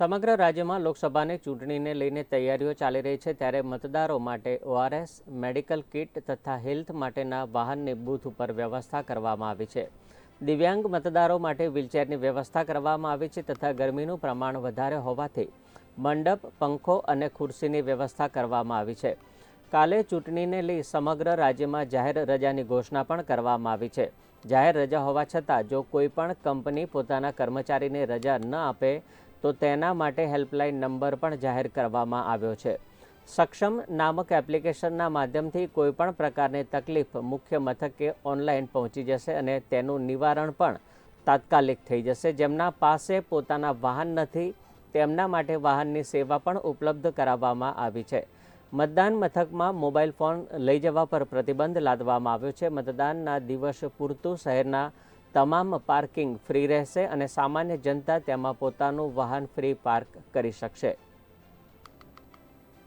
સમગ્ર રાજ્યમાં લોકસભાની ચૂંટણીને લઈને તૈયારીઓ ચાલી રહી છે ત્યારે મતદારો માટે ઓઆરએસ મેડિકલ કિટ તથા હેલ્થ માટેના વાહનની બૂથ ઉપર વ્યવસ્થા કરવામાં આવી છે. દિવ્યાંગ મતદારો માટે વ્હીલચેરની વ્યવસ્થા કરવામાં આવી છે તથા ગરમીનું પ્રમાણ વધારે હોવાથી મંડપ, પંખો અને ખુરશીની વ્યવસ્થા કરવામાં આવી છે. કાલે ચૂંટણીને લઈ સમગ્ર રાજ્યમાં જાહેર રજાની ઘોષણા પણ કરવામાં આવી છે. જાહેર રજા હોવા છતાં જો કોઈ પણ કંપની પોતાના કર્મચારીને રજા ન આપે તો તેના માટે હેલ્પલાઇન નંબર પણ જાહેર કરવામાં આવ્યો છે. સક્ષમ નામક એપ્લિકેશનના માધ્યમથી કોઈપણ પ્રકારની તકલીફ મુખ્ય મથકે ઓનલાઈન પહોંચી જશે અને તેનું નિવારણ પણ તાત્કાલિક થઈ જશે. જેમના પાસે પોતાના વાહન નથી, તેમના માટે વાહનની સેવા પણ ઉપલબ્ધ કરાવવામાં આવી છે. મતદાન મથકમાં મોબાઈલ ફોન લઈ જવા પર પ્રતિબંધ લાદવામાં આવ્યો છે. મતદાનના દિવસ પૂરતું શહેરના તમામ પાર્કિંગ ફ્રી રહેશે અને સામાન્ય જનતા તેમાં પોતાનું વાહન ફ્રી પાર્ક કરી શકશે.